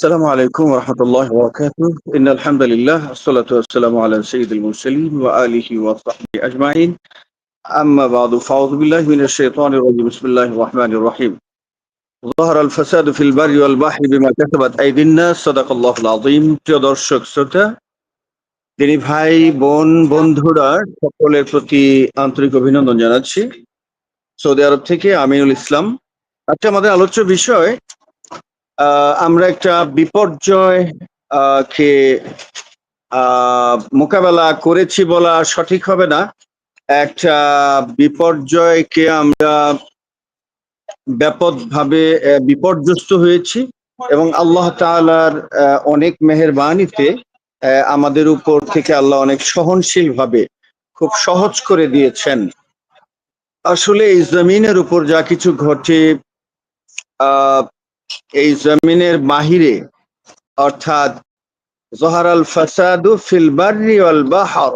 السلام عليكم ورحمة الله وبركاته إن الحمد لله الصلاة والسلام على سيد المرسلين وآله وصحبه أجمعين أما بعد فأعوذ بالله من الشيطان الرجيم بسم الله الرحمن الرحيم ظهر الفساد في البر والبحر بما كسبت أيدي الناس صدق الله العظيم প্রিয় দর্শক শ্রোতা তিনি ভাই বোন বন্ধুরা সকলের প্রতি আন্তরিক অভিনন্দন জানাচ্ছি সৌদি আরব থেকে আমিনুল ইসলাম আজকে আমাদের আলোচ্য বিষয় আহ, আমরা একটা বিপর্যয় কে মোকাবেলা করেছি বলা সঠিক হবে না। একটা বিপর্যয়কে আমরা ব্যাপকভাবে বিপর্যস্ত হয়েছি এবং আল্লাহ তালার অনেক মেহেরবানিতে আমাদের উপর থেকে আল্লাহ অনেক সহনশীল ভাবে খুব সহজ করে দিয়েছেন। আসলে এই জমিনের উপর যা কিছু ঘটে এই জমিনের বাহিরে, অর্থাৎ জহারাল ফাসাদু ফিল বাররি ওয়াল বাহর,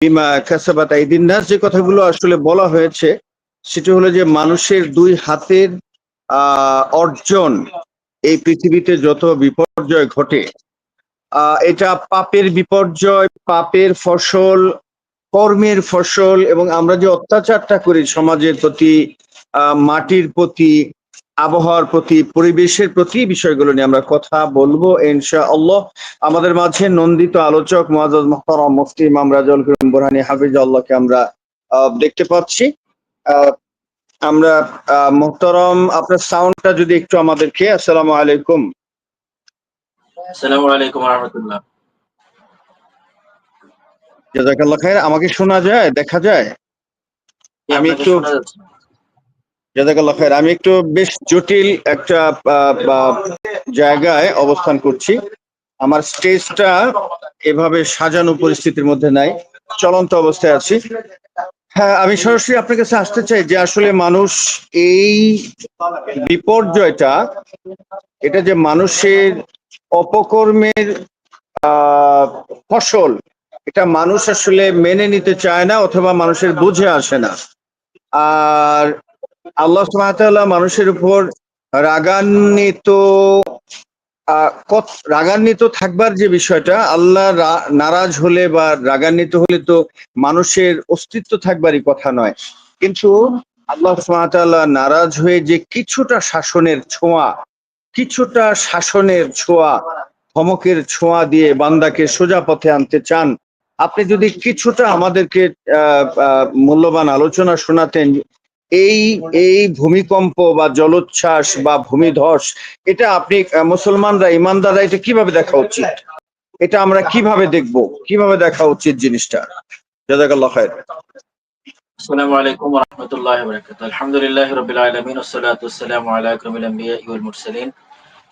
বিমা কাসাবাত আইদিন নাস, যে কথাগুলো আসলে বলা হয়েছে, সেটি হলো যে মানুষের দুই হাতের অর্জন এই পৃথিবীতে যত বিপর্যয় ঘটে এটা পাপের বিপর্যয়, পাপের ফসল, কর্মের ফসল এবং আমরা যে অত্যাচারটা করি সমাজের প্রতি মাটির প্রতি আবহাওয়ার প্রতি পরিবেশের প্রতি বিষয়গুলো নিয়ে আমরা কথা বলব ইনশা আল্লাহ আমাদের মাঝে নন্দিত আলোচক মহাজ মোহতারাম মুফতি ইমাম রাজুল করিম বোরহানি হাফিজ আল্লাহকে আমরা দেখতে পাচ্ছি। আমরা মোহতারাম আপনার সাউন্ডটা যদি একটু আমাদেরকে আসসালামু আলাইকুম। আসসালামু আলাইকুম রহমতুল্লাহ। জাজাকাল্লাহ খায়ের আমাকে শোনা যায়? দেখা যায়? আমি একটু- আমি একটু বেশ জটিল একটা জায়গায় অবস্থান করছি। আমার স্টেজটা এভাবে সাজানো পরিস্থিতির মধ্যে নাই, চলন্ত অবস্থায় আছি। হ্যাঁ আমি সরাসরি আপনার কাছে আসতে চাই যে আসলে মানুষ এই বিপর্যয়টা, এটা যে মানুষের অপকর্মের ফসল, এটা মানুষ আসলে মেনে নিতে চায় না অথবা মানুষের বুঝে আসে না। আর আল্লাহ সুবহানাহু মানুষের উপর রাগান্বিত রাগান্বিত থাকবার যে বিষয়টা, আল্লাহ নারাজ হলে বা রাগান্বিত হলে তো মানুষের অস্তিত্ব থাকবারই কথা নয়। কিন্তু আল্লাহ সুবহানাহু নারাজ হয়ে যে কিছুটা শাসনের ছোঁয়া, কিছুটা শাসনের ছোঁয়া, ধমকের ছোঁয়া দিয়ে বান্দাকে সোজা পথে আনতে চান, আপনি যদি কিছুটা আমাদেরকে মূল্যবান আলোচনা শোনাতেন এই এই ভূমিকম্প বা জলোচ্ছ্বাস বা ভূমিধস এটা আপনি আহ, মুসলমানরা ইমানদাররা এটা কীভাবে দেখা উচিত? এটা আমরা কীভাবে দেখব? কীভাবে দেখা উচিত জিনিসটা? জাজাকাল্লাহ খায়ের আসসালামু আলাইকুম রহমতুল্লাহ বরকাত আলহামদুলিল্লাহ রবিল আলমিন ওসালাত ওসালামু আলা আকরমিল আম্বিয়া ওয়াল মুরসালিন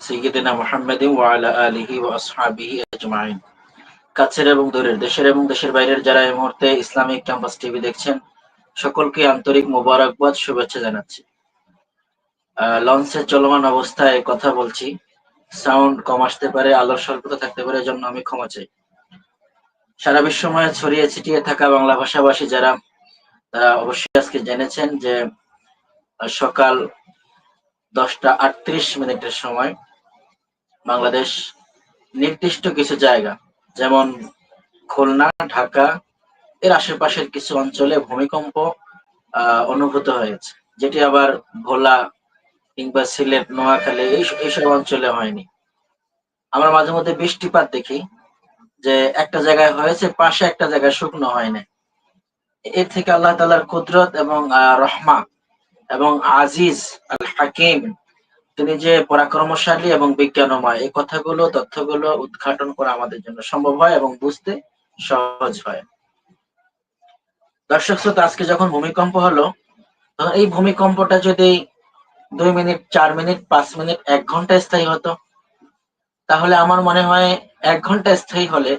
সাইয়্যিদিনা মুহাম্মাদিন ওয়া আলা আলিহি ওয়া আসহাবিহি আজমাইন। কাছের এবং দূরের দেশের এবং দেশের বাইরের যারা এই মুহূর্তে ইসলামিক ক্যাম্পাস টিভি দেখছেন সকলকে আন্তরিক মোবারকবাদ, শুভেচ্ছা জানাচ্ছি। লঞ্চে চলমান অবস্থায় কথা বলছি। সাউন্ড কম আসতে পারে, আলোর স্বল্পতা থাকতে পারে, এজন্য আমি ক্ষমা চাই। সারা বিশ্বময় ছড়িয়ে ছিটিয়ে থাকা বাংলা ভাষাভাষী যারা, তারা অবশ্যই আজকে জেনেছেন যে সকাল দশটা আটত্রিশ মিনিটের সময় বাংলাদেশ নির্দিষ্ট কিছু জায়গা, যেমন খুলনা, ঢাকা এর আশেপাশের কিছু অঞ্চলে ভূমিকম্প অনুভূত হয়েছে, যেটি আবার ভোলা কিংবা সিলেট, নোয়াখালী এই এইসব অঞ্চলে হয়নি। আমরা মাঝে মধ্যে বৃষ্টিপাত দেখি যে একটা জায়গায় হয়েছে, পাশে একটা জায়গায় শুকনো হয় না এর থেকে আল্লাহ তালার কুদরত এবং রহমা এবং আজিজ আল হাকিম তিনি যে পরাক্রমশালী এবং বিজ্ঞানময়, এই কথাগুলো, তথ্যগুলো উদ্ঘাটন করা আমাদের জন্য সম্ভব হয় এবং বুঝতে সহজ হয়। দর্শক শ্রোতা, আজকে যখন ভূমিকম্প হলো এই ভূমিকম্পটা যদি দুই মিনিট, চার মিনিট, পাঁচ মিনিট, এক ঘণ্টা স্থায়ী হতো, তাহলে আমার মনে হয় এক ঘণ্টা স্থায়ী হলে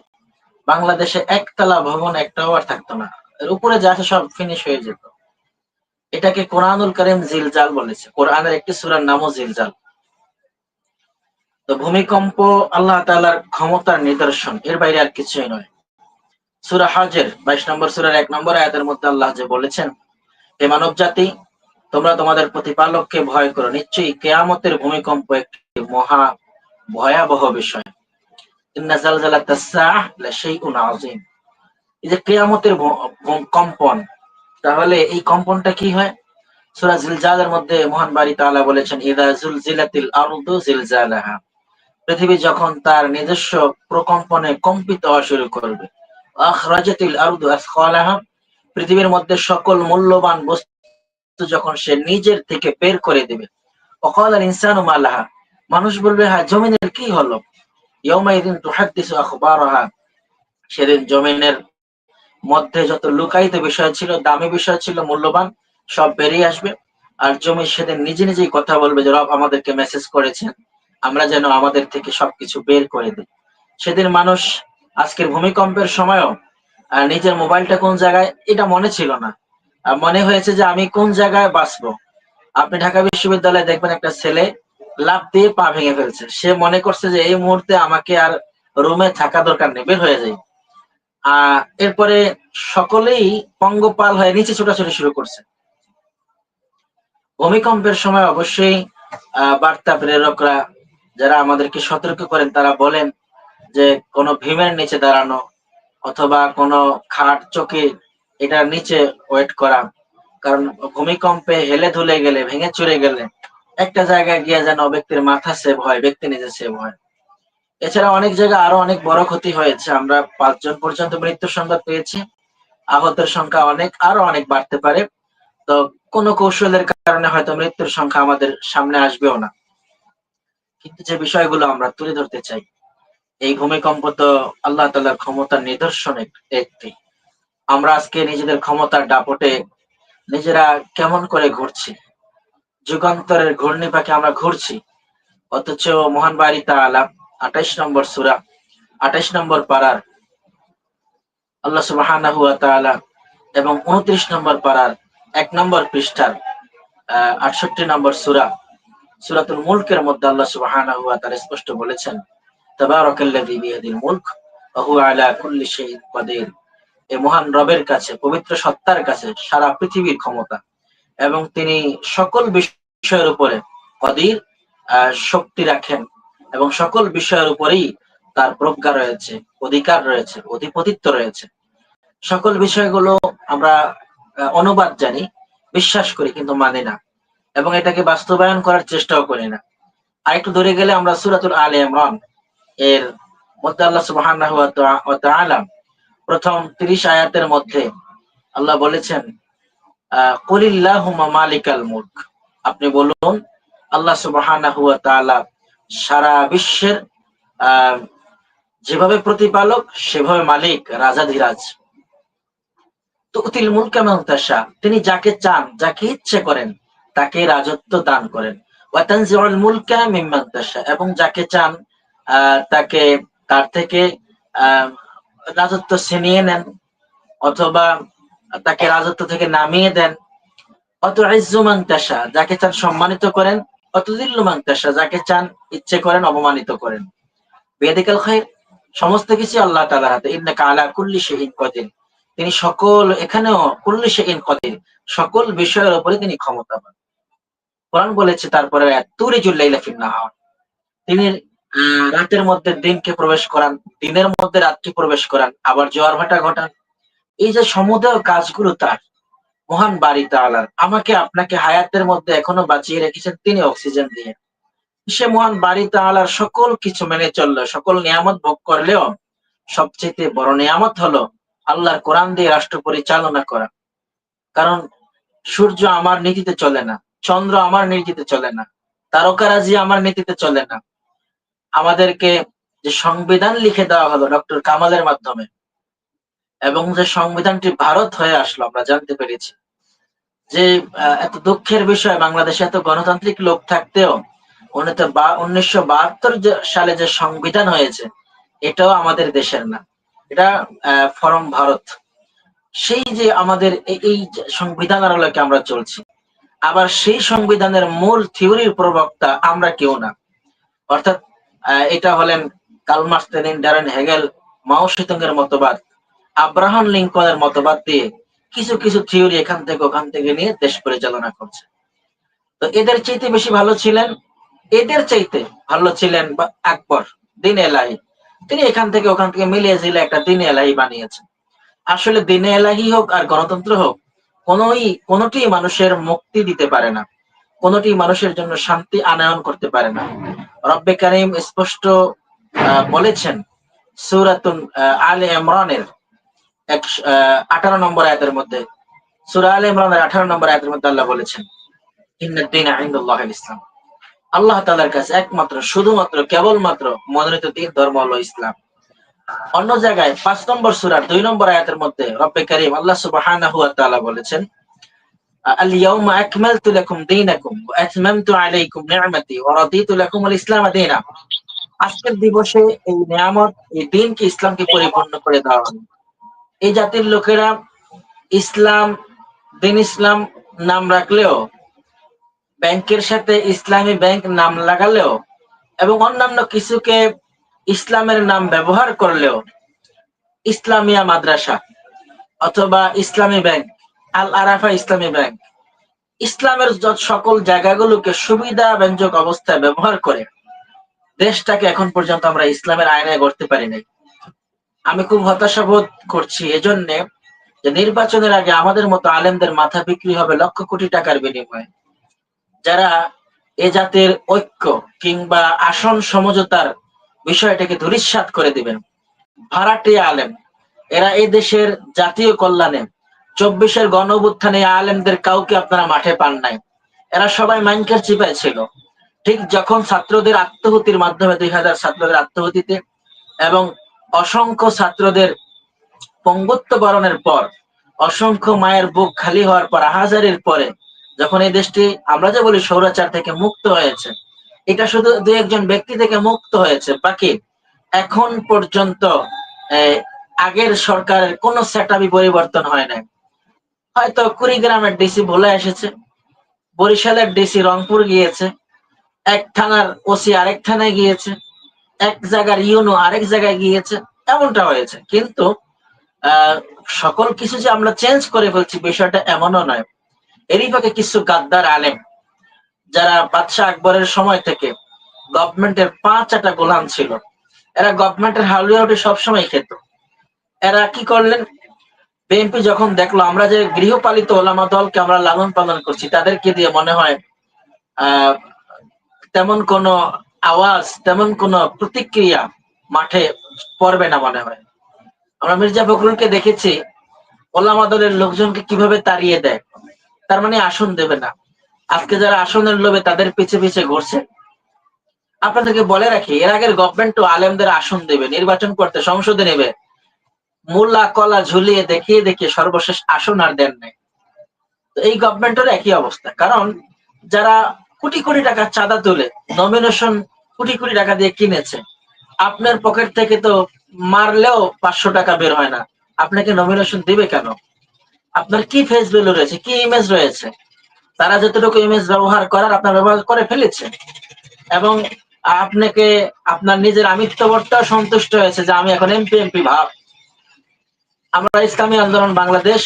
বাংলাদেশে একতলা ভবন একটাও আর থাকতো না। এর উপরে যা সব ফিনিশ হয়ে যেত। এটাকে কোরআনুল করিম জিলজাল বলেছে। কোরআনের একটি সূরার নামও জিলজাল। তো ভূমিকম্প আল্লাহ তাআলার ক্ষমতার নিদর্শন, এর বাইরে আর কিছুই নয়। সূরা হজের, বাইশ নম্বর সূরার এক নম্বর আয়াতের মধ্যে আল্লাহ যে বলেছেন, হে মানব জাতি তোমরা তোমাদের প্রতিপালককে ভয় করো। নিশ্চয়ই কেয়ামতের ভূমিকম্প একটি মহা ভয়াবহ বিষয়। এই যে কেয়ামতের কম্পন, তাহলে এই কম্পনটা কি হয়? মধ্যে বলেছেন পৃথিবী যখন তার নিজস্ব প্রকম্পনে কম্পিত হওয়া শুরু করবে পৃথিবীর মধ্যে সকল মূল্যবান বস্তু যখন সে নিজের থেকে বের করে দেবে। অকাল আল ইনসানু মালাহা, মানুষ বলবে হ্যাঁ জমিনের কি হলো? ইয়ৌমাইদিন তুহাদ্দিসু সেদিন জমিনের মধ্যে যত লুকায়িত বিষয় ছিল, দামি বিষয় ছিল, মূল্যবান, সব বেরিয়ে আসবে। আর জমি সেদিন নিজে নিজেই কথা বলবে যে, রব আমাদেরকে মেসেজ করেছেন, আমরা যেন আমাদের থেকে সবকিছু বের করে দিই। সেদিন মানুষ আজকের ভূমিকম্পের সময়ও নিজের মোবাইলটা কোন জায়গায় এটা মনে ছিল না। মনে হয়েছে যে আমি কোন জায়গায় বাঁচবো। আপনি ঢাকা বিশ্ববিদ্যালয়ে দেখবেন একটা ছেলে লাভ দিয়ে পা ভেঙে ফেলছে। সে মনে করছে যে এই মুহূর্তে আমাকে আর রুমে থাকা দরকার নেই বের হয়ে যাই। আহ এরপরে সকলেই পঙ্গপাল হয়ে নিচে ছোটাছুটি শুরু করছে। ভূমিকম্পের সময় অবশ্যই আহ, বার্তা প্রেরকরা যারা আমাদেরকে সতর্ক করেন তারা বলেন যে কোনো ভীমের নিচে দাঁড়ানো অথবা কোনো খাট চকি এটার নিচে ওয়েট করা। কারণ ভূমিকম্পে হেলে ধুলে গেলে, ভেঙে চুরে গেলে একটা জায়গায় গিয়ে যেন ব্যক্তির মাথা সেভ হয়, ব্যক্তি নিজে সেভ হয়। এছাড়া অনেক জায়গায় আরও অনেক বড় ক্ষতি হয়েছে। আমরা পাঁচজন পর্যন্ত মৃত্যুর সংবাদ পেয়েছি। আহতের সংখ্যা অনেক, আরও অনেক বাড়তে পারে। তো কোনো কৌশলের কারণে হয়তো মৃত্যুর সংখ্যা আমাদের সামনে আসবেও না। কিন্তু যে বিষয়গুলো আমরা তুলে ধরতে চাই এই ভূমিকম্প তো আল্লাহ তালার ক্ষমতার নিদর্শন একটি। আমরা আজকে নিজেদের ক্ষমতার দাপটে নিজেরা কেমন করে ঘুরছি? যুগান্তরের ঘূর্ণি পাখি আমরা ঘুরছি। অথচ মহান বাড়ি তাআলা আঠাইশ নম্বর সুরা আঠাইশ নম্বর পাড়ার আল্লাহ তাআলা এবং উনত্রিশ নম্বর পাড়ার এক নম্বর পৃষ্ঠার আটষট্টি নম্বর সূরা, সূরাতুল মুলকের মধ্যে আল্লাহ তাআলা স্পষ্ট বলেছেন তাবারাকাল্লাযী বিয়াদিল মুলক ওয়া আলা কুল্লি শাইইন কাদির। এই মহান রবের কাছে, পবিত্র সত্তার কাছে সারা পৃথিবীর ক্ষমতা। এবং তিনি সকল বিষয়ের উপরে কদির শক্তি রাখেন এবং সকল বিষয়ের উপরেই তার প্রজ্ঞা রয়েছে, অধিকার রয়েছে, অধিপতিত্ব রয়েছে। সকল বিষয়গুলো আমরা অনুবাদ জানি, বিশ্বাস করি কিন্তু মানি না। এবং এটাকে বাস্তবায়ন করার চেষ্টাও করি না। আরেকটু ধরে গেলে আমরা সুরাতুল আলে ইমরান এর মধ্যে আল্লাহ ওয়া প্রথম 30 আয়াতের মধ্যে আল্লাহ বলেছেন আপনি বলুন, আল্লাহ তাআলা সারা বিশ্বের যেভাবে প্রতিপালক, সেভাবে মালিক, রাজাধিরাজ। তুতিল মুলকা মান তাশা, তিনি যাকে চান, যাকে ইচ্ছে করেন, তাকে রাজত্ব দান করেন। এবং যাকে চান তাকে তার থেকে রাজত্ব ছিনিয়ে নেন অথবা তাকে রাজত্ব থেকে নামিয়ে দেন। অত ইজ্জুমান তাশা যাকে চান সম্মানিত করেন। অত দিল্লুমান তাশা যাকে চান ইচ্ছে করেন, অপমানিত করেন। বেদিকাল খায়ের সমস্ত কিছু আল্লাহ তাআলার হাতে। ইন্নাকা আলা কুল্লি শাইইন কাদির। তিনি সকল, এখানেও কুল্লি শাইইন কাদির। সকল বিষয়ের উপরে তিনি ক্ষমতাবান। কোরআন বলেছে, তারপরে তুরিজুল লাইলা ফিন তিনি রাতের মধ্যে দিনকে প্রবেশ করান, দিনের মধ্যে রাতকে প্রবেশ করান, আবার জোয়ার ভাটা ঘটান। এই যে সমুদয় কাজগুলো তার, মহান বাড়ি তাআলার আমাকে আপনাকে হায়াতের মধ্যে এখনও বাঁচিয়ে রেখেছেন, তিনি অক্সিজেন দিয়ে। সে মহান বাড়ি তাআলার সকল কিছু মেনে চলল, সকল নিয়ামত ভোগ করলেও সবচেয়ে বড় নিয়ামত হলো আল্লাহর কোরআন দিয়ে রাষ্ট্র পরিচালনা করা। কারণ সূর্য আমার নীতিতে চলে না, চন্দ্র আমার নীতিতে চলে না তারকারাজি আমার নীতিতে চলে না। আমাদেরকে যে সংবিধান লিখে দেওয়া হলো ডক্টর কামালের মাধ্যমে এবং যে সংবিধানটি ভারত হয়ে আসলো, আমরা জানতে পেরেছি। যে এত দুঃখের বিষয়, বাংলাদেশে এত গণতান্ত্রিক লোক থাকতেও উনিশশো বাহাত্তর সালে যে সংবিধান হয়েছে, এটাও আমাদের দেশের না। এটা ফরম ভারত। সেই যে আমাদের এই- সংবিধানের আলোকে আমরা চলছি, আবার সেই সংবিধানের মূল থিওরির প্রবক্তা আমরা কেউ না। অর্থাৎ এটা হলেন কালমার্স লেনিন ড্যারেন হেগেল মাও সেতুংয়ের মতবাদ, আব্রাহাম লিঙ্কনের মতবাদ দিয়ে কিছু কিছু থিওরি এখান থেকে ওখান থেকে নিয়ে দেশ পরিচালনা করছে। তো এদের চাইতে বেশি ভালো ছিলেন, এদের চাইতে ভালো ছিলেন আকবর, দিন এলাহি। তিনি এখান থেকে ওখান থেকে মিলিয়ে জিলে একটা দিন এলাহি বানিয়েছেন। আসলে দিনে এলাহি হোক আর গণতন্ত্র হোক, কোনোই, কোনোটি মানুষের মুক্তি দিতে পারে না, কোনোটি মানুষের জন্য শান্তি আনয়ন করতে পারে না। রব্বে কারিম স্পষ্ট বলেছেন সুরাতুন আলে ইমরানের এক আঠারো নম্বর আয়াতের মধ্যে। সুরা আলে ইমরানের আঠারো নম্বর আয়াতের মধ্যে আল্লাহ বলেছেন ইন্নাদ্দিন ইনদাল্লাহ ইসলাম। আল্লাহ তাআলার কাছে একমাত্র, শুধুমাত্র, কেবলমাত্র মনোনীত দিন ধর্ম হলো ইসলাম। অন্য জায়গায় পাঁচ নম্বর সুরার দুই নম্বর আয়াতের মধ্যে রব্বে কারিম আল্লাহ তাআলা বলেছেন দীনাকুম ওয়া আতমামতু আলাইকুম নি'মাতি ওয়া রাদিতু লাকুম আল ইসলাম দীনা আজকের দিবসে এই নিয়ামত, এই দিনকে ইসলামকে পরিপূর্ণ করে দেওয়া এই জাতির লোকেরা ইসলাম, দিন ইসলাম নাম রাখলেও, ব্যাংকের সাথে ইসলামী ব্যাংক নাম লাগালেও এবং অন্যান্য কিছুকে ইসলামের নাম ব্যবহার করলেও ইসলামিয়া মাদ্রাসা অথবা ইসলামী ব্যাংক আল আরাফা ইসলামী ব্যাংক। ইসলামের যত সকল জায়গাগুলোকে সুবিধা ব্যঞ্জক অবস্থায় ব্যবহার করে, দেশটাকে এখন পর্যন্ত আমরা ইসলামের আয়নায় গড়তে পারি নাই। আমি খুব হতাশা বোধ করছি এজন্য যে নির্বাচনের আগে আমাদের মতো আলেমদের মাথা বিক্রি হবে লক্ষ কোটি টাকার বিনিময়ে। যারা এ জাতের ঐক্য কিংবা আসন সমঝোতার বিষয়টাকে ধূলিসাৎ করে দিবেন। ভাড়াটিয়া আলেম, এরা এই দেশের জাতীয় কল্যাণে চব্বিশের গণ অভ্যুত্থানে আলেমদের কাউকে আপনারা মাঠে পান নাই। এরা সবাই মাইনকার চিপায় ছিল। ঠিক যখন ছাত্রদের আত্মহতির মাধ্যমে, দুই হাজার ছাত্রদের আত্মহতিতে এবং অসংখ্য ছাত্রদের পঙ্গুত্ব বরণের পর, অসংখ্য মায়ের বুক খালি হওয়ার পর হাজারের পরে যখন এই দেশটি, আমরা যে বলি সৌরাচার থেকে মুক্ত হয়েছে, এটা শুধু দু একজন ব্যক্তি থেকে মুক্ত হয়েছে, বাকি এখন পর্যন্ত আগের সরকারের কোনো সেটআপই পরিবর্তন হয় নাই। হয়তো কুড়িগ্রামের ডিসি ভুলে এসেছে, বরিশালের ডিসি রংপুর গিয়েছে, এক থানার ওসি আরেক থানায় গিয়েছে, এক জায়গার ইউনো আরেক জায়গায় গিয়েছে, এমনটা হয়েছে। কিন্তু সকল কিছু যে আমরা চেঞ্জ করে ফেলছি বিষয়টা এমনও নয়। এরই ফাঁকে কিছু গাদ্দার আলেম, যারা বাদশাহ আকবরের সময় থেকে গভর্নমেন্টের পাঁচ একটা গোলাম ছিল, এরা গভর্নমেন্টের হাউলিয়াউটি সবসময় খেত। এরা কি করলেন? বিএনপি যখন দেখল, আমরা যে গৃহপালিত ওলামা দলকে আমরা লালন পালন করছি, তাদেরকে দিয়ে মনে হয় তেমন কোনো আওয়াজ, তেমন কোনো প্রতিক্রিয়া মাঠে পড়বে না মনে হয়। আমরা মির্জা ফখরুলকে দেখেছি ওলামা দলের লোকজনকে কীভাবে তাড়িয়ে দেয়, তার মানে আসন দেবে না। আজকে যারা আসনের লোভে তাদের পিছে পিছে ঘুরছে, আপনাদেরকে বলে রাখি, এর আগের গভর্নমেন্ট আলেমদের আসন দেবে, নির্বাচন করতে সংসদে নেবে। মোল্লা কলা ঝুলিয়ে দেখিয়ে দেখিয়ে সর্বশেষ আসন আর দেন নাই। তো এই গভর্নমেন্টের একই অবস্থা। কারণ যারা কোটি কোটি টাকা চাঁদা তুলে নমিনেশন কোটি কোটি টাকা দিয়ে কিনেছে, আপনার পকেট থেকে তো মারলেও পাঁচশো টাকা বের হয় না। আপনাকে নমিনেশন দিবে কেন? আপনার কি ফেস ভ্যালু রয়েছে? কি ইমেজ রয়েছে? তারা যতটুকু ইমেজ ব্যবহার করার আপনার ব্যবহার করে ফেলেছে। এবং আপনাকে, আপনার নিজের আমিত্ববোধটাও সন্তুষ্ট হয়েছে যে আমি এখন এমপি এমপি ভাব। আমরা ইসলামী আন্দোলন বাংলাদেশ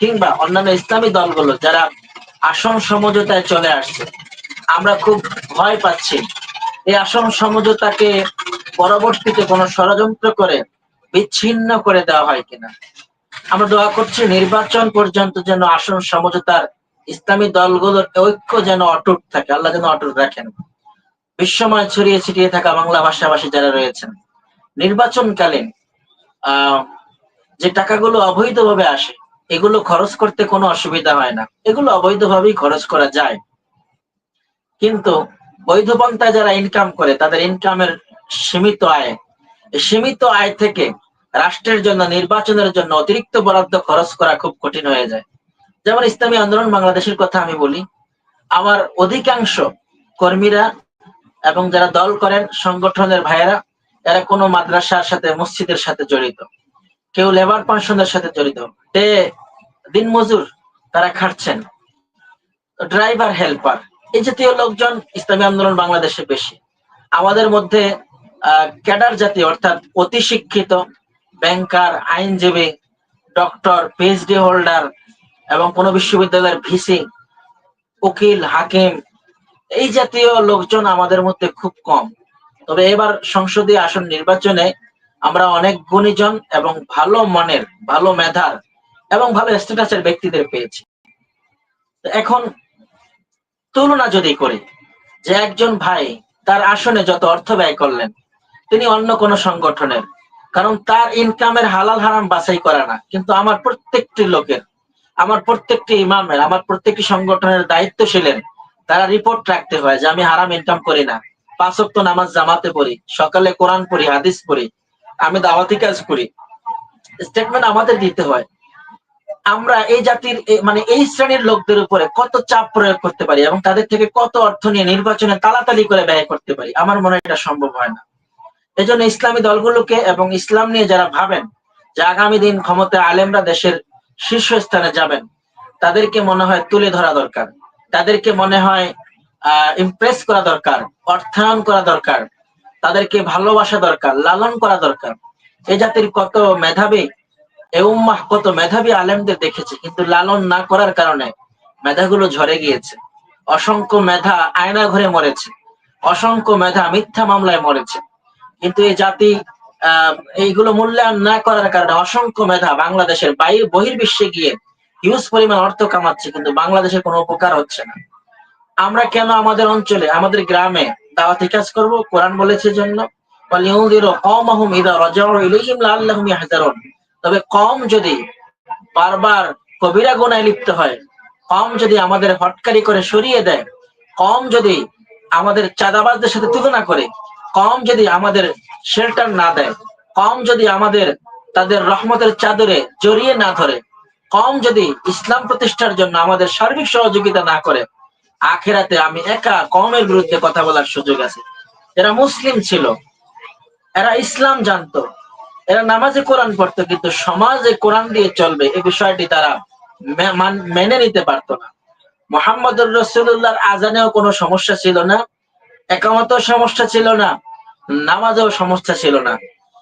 কিংবা অন্যান্য ইসলামী দলগুলো যারা আসন সমঝোতায় চলে আসছে, আমরা খুব ভয় পাচ্ছি। এই আসন সমঝোতাকে পরবর্তীতে কোনো ষড়যন্ত্র করে বিচ্ছিন্ন করে দেওয়া হয় কিনা? আমরা দোয়া করছি নির্বাচন পর্যন্ত যেন আসন সমঝোতার ইসলামী দলগুলোর ঐক্য যেন অটুট থাকে, আল্লাহ যেন অটুট রাখেন। বিশ্বময় ছড়িয়ে ছিটিয়ে থাকা বাংলা ভাষাভাষী যারা রয়েছেন, নির্বাচনকালীন, আহ যে টাকাগুলো অবৈধভাবে আসে, এগুলো খরচ করতে কোনো অসুবিধা হয় না। এগুলো অবৈধভাবেই খরচ করা যায়। কিন্তু বৈধ পন্থায় যারা ইনকাম করে, তাদের ইনকামের সীমিত আয়। সীমিত আয় থেকে রাষ্ট্রের জন্য, নির্বাচনের জন্য অতিরিক্ত বরাদ্দ খরচ করা খুব কঠিন হয়ে যায়। যেমন ইসলামী আন্দোলন বাংলাদেশের কথা আমি বলি, আমার অধিকাংশ কর্মীরা এবং যারা দল করেন, সংগঠনের ভাইয়েরা, এরা কোনো মাদ্রাসার সাথে, মসজিদের সাথে জড়িত। কেউ লেবার পেনশনের সাথে জড়িত। তে দিনমজুর, তারা খাটছেন। ড্রাইভার হেল্পার এই জাতীয় লোকজন ইসলামী আন্দোলন বাংলাদেশে বেশি। আমাদের মধ্যে ক্যাডার জাতীয় অর্থাৎ অতি শিক্ষিত ব্যাংকার আইনজীবী ডক্টর পিএইচডি হোল্ডার এবং কোন বিশ্ববিদ্যালয়ের ভিসি উকিল, হাকিম, এই জাতীয় লোকজন আমাদের মধ্যে খুব কম। তবে এবার সংসদীয় আসন নির্বাচনে আমরা অনেক গুণীজন এবং ভালো মনের, ভালো মেধার এবং ভালো স্ট্যাটাসের ব্যক্তিদের পেয়েছি। এখন তুলনা যদি করি, যে একজন ভাই তার আসনে যত অর্থ ব্যয় করলেন, তিনি অন্য কোন সংগঠনের, কারণ তার ইনকামের হালাল হারাম বাছাই করে না, কিন্তু আমার প্রত্যেকটি লোকের, আমার প্রত্যেকটি ইমামের, আমার প্রত্যেকটি সংগঠনের দায়িত্বশীলের তারা রিপোর্ট রাখতে হয় যে আমি হারাম ইনকাম করি না। পাঁচ নামাজ জামাতে পড়ি, সকালে কোরআন পড়ি, হাদিস পড়ি আমি দাওয়াতি কাজ করি। স্টেটমেন্ট আমাদের দিতে হয়। আমরা এই জাতির মানে এই শ্রেণির লোকদের উপরে কত চাপ প্রয়োগ করতে পারি এবং তাদের থেকে কত অর্থ নিয়ে নির্বাচনে তালাতালি করে ব্যয় করতে পারি? আমার মনে এটা সম্ভব হয় না। এজন্য ইসলামী দলগুলোকে এবং ইসলাম নিয়ে যারা ভাবেন যে আগামী দিন ক্ষমতায় আলেমরা দেশের শীর্ষস্থানে যাবেন, তাদেরকে মনে হয় তুলে ধরা দরকার। তাদেরকে মনে হয়, আহ ইমপ্রেস করা দরকার, অর্থায়ন করা দরকার। তাদেরকে ভালোবাসা দরকার, লালন করা দরকার। এই জাতির কত মেধাবী, এ উম্মাহ কত মেধাবী আলেমদের দেখেছে, কিন্তু লালন না করার কারণে মেধাগুলো ঝরে গিয়েছে। অসংখ্য মেধা আয়না ঘরে মরেছে, অসংখ্য মেধা মিথ্যা মামলায় মরেছে। কিন্তু এই জাতি এইগুলো মূল্যায়ন না করার কারণে অসংখ্য মেধা বাংলাদেশের বাইরে বহির্বিশ্বে গিয়ে হিউজ পরিমাণ অর্থ কামাচ্ছে, কিন্তু বাংলাদেশের কোনো উপকার হচ্ছে না। আমরা কেন আমাদের অঞ্চলে, আমাদের গ্রামে দাওয়াতি কাজ করব, কোরআন বলেছে জন্য। তবে কম যদি বারবার কবিরা গুনায় লিপ্ত হয় কম যদি আমাদের হটকারি করে সরিয়ে দেয় কম যদি আমাদের চাঁদাবাজদের সাথে তুলনা করে কম যদি আমাদের শেল্টার না দেয় কম যদি আমাদের, তাদের রহমতের চাদরে জড়িয়ে না ধরে কম যদি ইসলাম প্রতিষ্ঠার জন্য আমাদের সার্বিক সহযোগিতা না করে আখেরাতে আমি একা কমের বিরুদ্ধে কথা বলার সুযোগ আছে। এরা মুসলিম ছিল। এরা ইসলাম জানতো। এরা নামাজে কোরআন পড়তো, কিন্তু সমাজে কোরআন দিয়ে চলবে এই বিষয়টি তারা মেনে নিতে পারতো না। মোহাম্মদুর রসুল্লাহর আজানেও কোনো সমস্যা ছিল না, একামতেও সমস্যা ছিল না, নামাজেও সমস্যা ছিল না।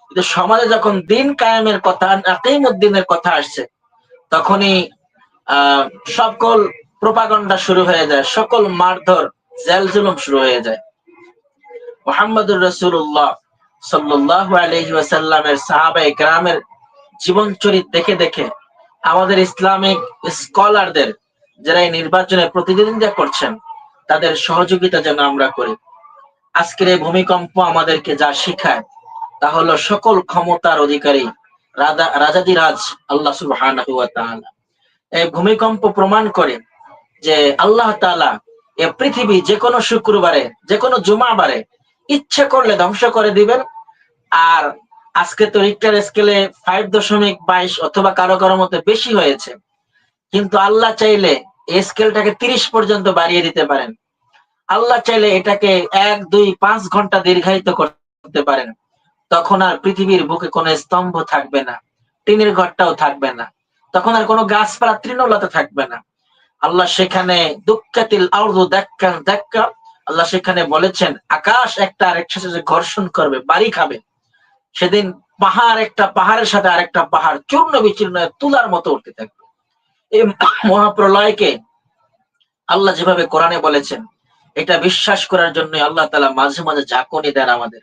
কিন্তু সমাজে যখন দিন কায়েমের কথা, আকিমুদ্দিনের কথা আসছে, তখনই, আহ সকল প্রপাগন্ডা শুরু হয়ে যায়, সকল মারধর, জেল জুলুম শুরু হয়ে যায়। মোহাম্মদুর রসুল্লাহ কেরামের জীবন চরিত দেখে দেখে আমাদের ইসলামিক স্কলারদের যারা এই নির্বাচনে প্রতিদ্বন্দ্বিতা করছেন, তাদের সহযোগিতা যেন আমরা করি। আজকের এই ভূমিকম্প আমাদেরকে যা শিখায়, তা হলো সকল ক্ষমতার অধিকারী, রাজা রাজাদিরাজ আল্লাহ তাআলা। এই ভূমিকম্প প্রমাণ করে যে আল্লাহ তাআলা এ পৃথিবী যে কোনো শুক্রবারে যে কোনো জুমাবারে ইচ্ছে করলে ধ্বংস করে দিবেন। আর আজকে তো রিক্টার স্কেলে ফাইভ দশমিক বাইশ অথবা কারও কারও মতে বেশি হয়েছে। কিন্তু আল্লাহ চাইলে এই স্কেলটাকে তিরিশ পর্যন্ত বাড়িয়ে দিতে পারেন। আল্লাহ চাইলে এটাকে এক, দুই, পাঁচ ঘণ্টা দীর্ঘায়িত করতে পারেন। তখন আর পৃথিবীর বুকে কোনো স্তম্ভ থাকবে না, টিনের ঘরটাও থাকবে না। তখন আর কোনো গাছপালা, তৃণলতা থাকবে না। আল্লাহ সেখানে দুঃখাতিল আউরদু দেখান দেখা আল্লাহ সেখানে বলেছেন, আকাশ একটা আরেকটার সাথে ঘর্ষণ করবে বাড়ি খাবে। সেদিন পাহাড় একটা, পাহাড়ের সাথে আরেকটা পাহাড় চূর্ণ বিচূর্ণ তুলার মতো উঠতে থাকবে। এই মহাপ্রলয়কে আল্লাহ যেভাবে কোরআনে বলেছেন, এটা বিশ্বাস করার জন্য আল্লাহ তালা মাঝে মাঝে ঝাঁকুনি দেন আমাদের।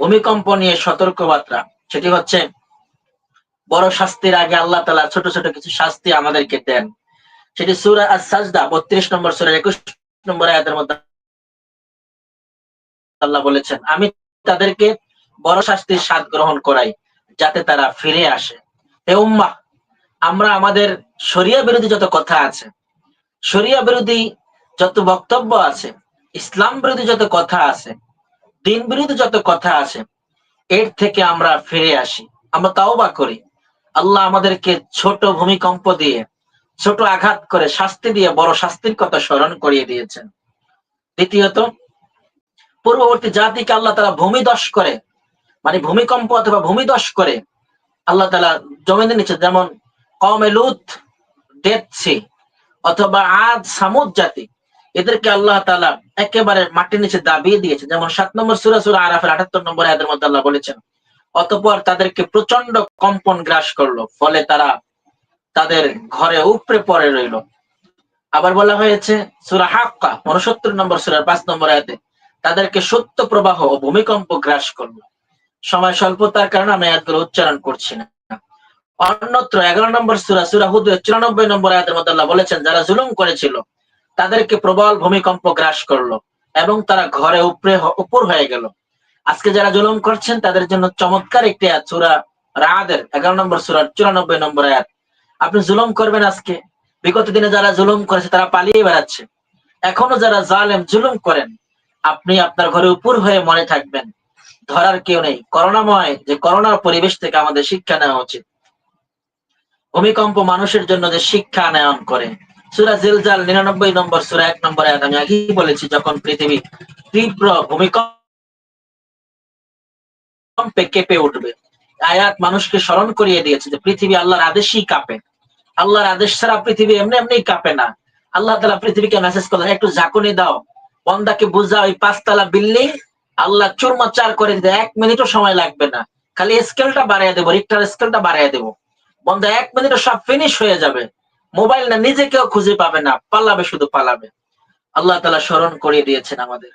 ভূমিকম্প নিয়ে সতর্কবার্তা, সেটি হচ্ছে বড় শাস্তির আগে আল্লাহ তালা ছোট ছোট কিছু শাস্তি আমাদেরকে দেন। সেটি সুরা আর সাজদা বত্রিশ নম্বর সুরা, একুশ নম্বর আয়াতের মধ্যে আল্লাহ বলেছেন, আমি তাদেরকে বড় শাস্তির স্বাদ গ্রহণ করাই, যাতে তারা ফিরে আসে। হে উম্মা আমরা আমাদের শরিয়া বিরোধী যত কথা আছে, শরিয়া বিরোধী যত বক্তব্য আছে, ইসলাম বিরোধী যত কথা আছে, দিন বিরোধী যত কথা আছে, এর থেকে আমরা ফিরে আসি, আমরা তাও বা করি। আল্লাহ আমাদেরকে ছোট ভূমিকম্প দিয়ে ছোট আঘাত করে শাস্তি দিয়ে বড় শাস্তির কথা স্মরণ করিয়ে দিয়েছেন। দ্বিতীয়ত, পূর্ববর্তী জাতিকে আল্লাহ তারা ভূমিদশ করে মানে ভূমিকম্প অথবা ভূমিদশ করে আল্লাহ তালা জমিনে নিচে যেমন কমে লুত ডেথসি অথবা আদ, সামুদ জাতি, এদেরকে আল্লাহ তালা একেবারে মাটির নিচে দাবিয়ে দিয়েছে। যেমন সাত নম্বর সুরা সুরা আরাফের আঠাত্তর নম্বর এদের মধ্যে আল্লাহ বলেছেন, অতপর তাদেরকে প্রচণ্ড কম্পন গ্রাস করল, ফলে তারা তাদের ঘরে উপরে পড়ে রইল। আবার বলা হয়েছে, সুরা হাক্কা উনসত্তর নম্বর সুরার পাঁচ নম্বর আয়াতে, তাদেরকে সত্য প্রবাহ ও ভূমিকম্প গ্রাস করল। সময় স্বল্পতার কারণে আমি আয়াতগুলো উচ্চারণ করছি না। অন্যত্র এগারো নম্বর সুরা সুরা হুদ চুরানব্বই নম্বর আয়াতের মধ্যে আল্লাহ বলেছেন, যারা জুলুম করেছিল, তাদেরকে প্রবল ভূমিকম্প গ্রাস করল এবং তারা ঘরে উপরে উপর হয়ে গেল। আজকে যারা জুলুম করছেন, তাদের জন্য চমৎকার একটি আয়াত, সুরা রাদের, এগারো নম্বর সুরার চুরানব্বই নম্বর আয়াত। আপনি জুলুম করবেন আজকে। বিগত দিনে যারা জুলুম করেছে, তারা পালিয়ে বেড়াচ্ছে। এখনও যারা জালেম, জুলুম করেন, আপনি আপনার ঘরে উপর হয়ে মনে থাকবেন। ধরার কেউ নেই। করোনাময় যে করোনার পরিবেশ থেকে আমাদের শিক্ষা নেওয়া উচিত। ভূমিকম্প মানুষের জন্য যে শিক্ষা আনয়ন করে। সুরা জিলজাল নিরানব্বই নম্বর, সুরা এক নম্বর আমি আগেই বলেছি, যখন পৃথিবী তীব্র ভূমিকম্পে কেঁপে উঠবে। আয়াত মানুষকে স্মরণ করিয়ে দিয়েছে যে পৃথিবী আল্লাহর আদেশই কাঁপে। আল্লাহর আদেশ ছাড়া পৃথিবী এমনি এমনি কাঁপে না। আল্লাহ তালা পৃথিবীকে মেসেজ করলেন, একটু ঝাঁকুনি দাও। বন্দাকে বুঝা ওই পাঁচতলা বিল্ডিং আল্লাহ চুরমাচার করে দিতে, এক মিনিটও সময় লাগবে না। খালি স্কেলটা বাড়াইয়া দেবো রিক্টার স্কেলটা বাড়াইয়া দেবো। বন্ধা এক মিনিটে সব ফিনিশ হয়ে যাবে। মোবাইল না, নিজে কেউ খুঁজে পাবে না, পালাবে শুধু পালাবে। আল্লাহ তালা স্মরণ করিয়ে দিয়েছেন আমাদের।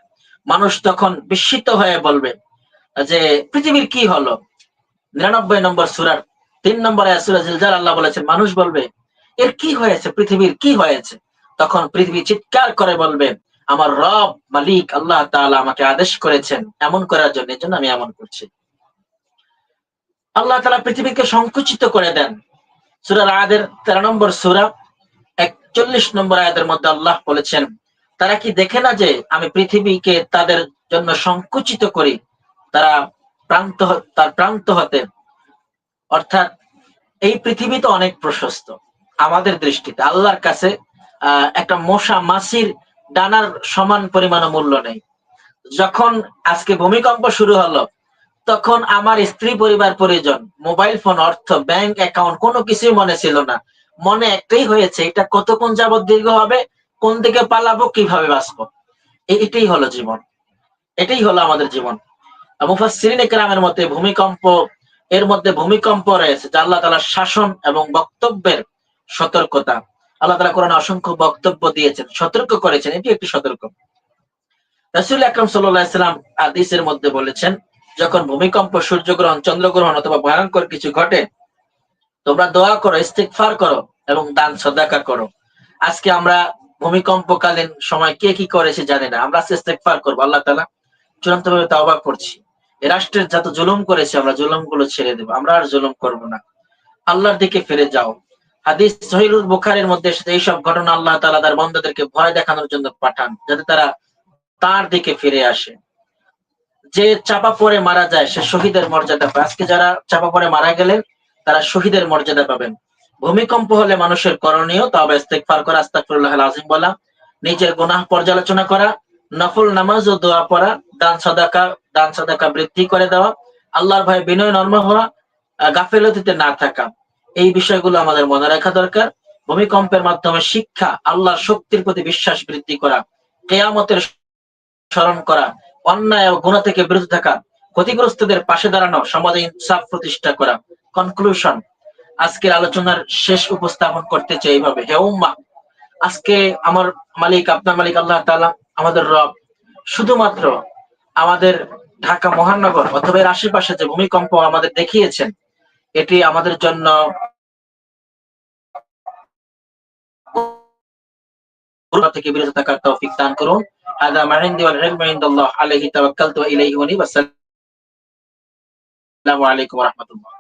মানুষ তখন বিস্মিত হয়ে বলবে যে, পৃথিবীর কি হলো? নিরানব্বই নম্বর সুরার তিন নম্বর আল্লাহ বলেছেন, মানুষ বলবে, এর কি হয়েছে? পৃথিবীর কি হয়েছে? তখন পৃথিবী চিৎকার করে বলবে, আমার রব, মালিক, আল্লাহ তাআলা আমাকে আদেশ করেছেন এমন করার জন্য এই জন্য আমি এমন করছি। আল্লাহ তালা পৃথিবীকে সংকুচিত করে দেন। সুরা আয়াদের তেরো নম্বর সুরা, একচল্লিশ নম্বর আয়াদের মধ্যে আল্লাহ বলেছেন, তারা কি দেখে না যে আমি পৃথিবীকে তাদের জন্য সংকুচিত করি? তারা প্রান্ত তার প্রান্ত হতে অর্থাৎ এই পৃথিবী তো অনেক প্রশস্ত আমাদের দৃষ্টিতে। আল্লাহর কাছে একটা মশা মাসির ডানার সমান পরিমাণ মূল্য নেই। যখন আজকে ভূমিকম্প শুরু হলো, তখন আমার স্ত্রী পরিবার পরিজন, মোবাইল ফোন, অর্থ, ব্যাংক অ্যাকাউন্ট, কোনো কিছুই মনে ছিল না। মনে একটাই হয়েছে, এটা কতক্ষণ যাবৎ দীর্ঘ হবে, কোন দিকে পালাবো, কীভাবে বাঁচবো? এটাই হলো জীবন। এটাই হলো আমাদের জীবন। একরামের মতে ভূমিকম্প এর মধ্যে ভূমিকম্প রয়েছে, যা আল্লাহ তাআলার শাসন এবং বক্তব্যের সতর্কতা। আল্লাহ তালা কোরআনে অসংখ্য বক্তব্য দিয়েছেন, সতর্ক করেছেন, এটি একটি সতর্ক। রাসূল আকরাম সাল্লাম হাদিসের মধ্যে বলেছেন, যখন ভূমিকম্প, সূর্যগ্রহণ, চন্দ্রগ্রহণ অথবা ভয়ঙ্কর কিছু ঘটে, তোমরা দোয়া করো, ইস্তেগফার করো এবং দান, সদাকা করো। আজকে আমরা ভূমিকম্পকালীন সময় কে কি করেছে জানি না, আমরা ইস্তেগফার করব, আল্লাহ তালা চূড়ান্ত ভাবে তাওবা করছি। এ রাষ্ট্রের যত জুলুম করেছে, আমরা জুলুমগুলো ছেড়ে দেবো। আমরা আর জুলুম করব না। আল্লাহর দিকে ফিরে যাও। হাদিস সহিলুল বুখারের মধ্যে এইসব ঘটনা আল্লাহ তাআলা তার বন্দাদেরকে ভয় দেখানোর জন্য পাঠান, যাতে তারা তার দিকে ফিরে আসে। যে চাপা পরে মারা যায়, সে শহীদের মর্যাদা পায়। আজকে যারা চাপা পরে মারা গেলেন, তারা শহীদের মর্যাদা পাবেন। ভূমিকম্প হলে মানুষের করণীয়, তবে ইস্তেগফার করা, আস্তাগফিরুল্লাহ আযীম বলা, নিজের গুনাহ পর্যালোচনা করা, নফল নামাজ ও দোয়া পড়া, দান, সাদাকা দান সাদাকা বৃদ্ধি করে দেওয়া, আল্লাহর ভয়ে বিনয় নর্ম হওয়া গাফেলতিতে না থাকা। এই বিষয়গুলো আমাদের মনে রাখা দরকার। ভূমিকম্পের মাধ্যমে শিক্ষা, আল্লাহর শক্তির প্রতি বিশ্বাস বৃদ্ধি করা, কেয়ামতের স্মরণ করা, অন্যায় ও গুণা থেকে বিরত থাকা, ক্ষতিগ্রস্তদের পাশে দাঁড়ানো, সমাজে ইনসাফ প্রতিষ্ঠা করা। কনক্লুশন আজকের আলোচনার শেষ উপস্থাপন করতে চাই এইভাবে। হে উম্মা আজকে আমার মালিক, আপনার মালিক আল্লাহ তাআলা আমাদের রব। শুধুমাত্র আমাদের ঢাকা মহানগর অথবা এর আশেপাশে যে ভূমিকম্প আমাদের দেখিয়েছেন এটি আমাদের জন্য থেকে বিরত থাকার তৌফিক দান করুন هذا ما عندي والعلم عند الله عليه توكلت وإليه أنيب والسلام عليكم ورحمة الله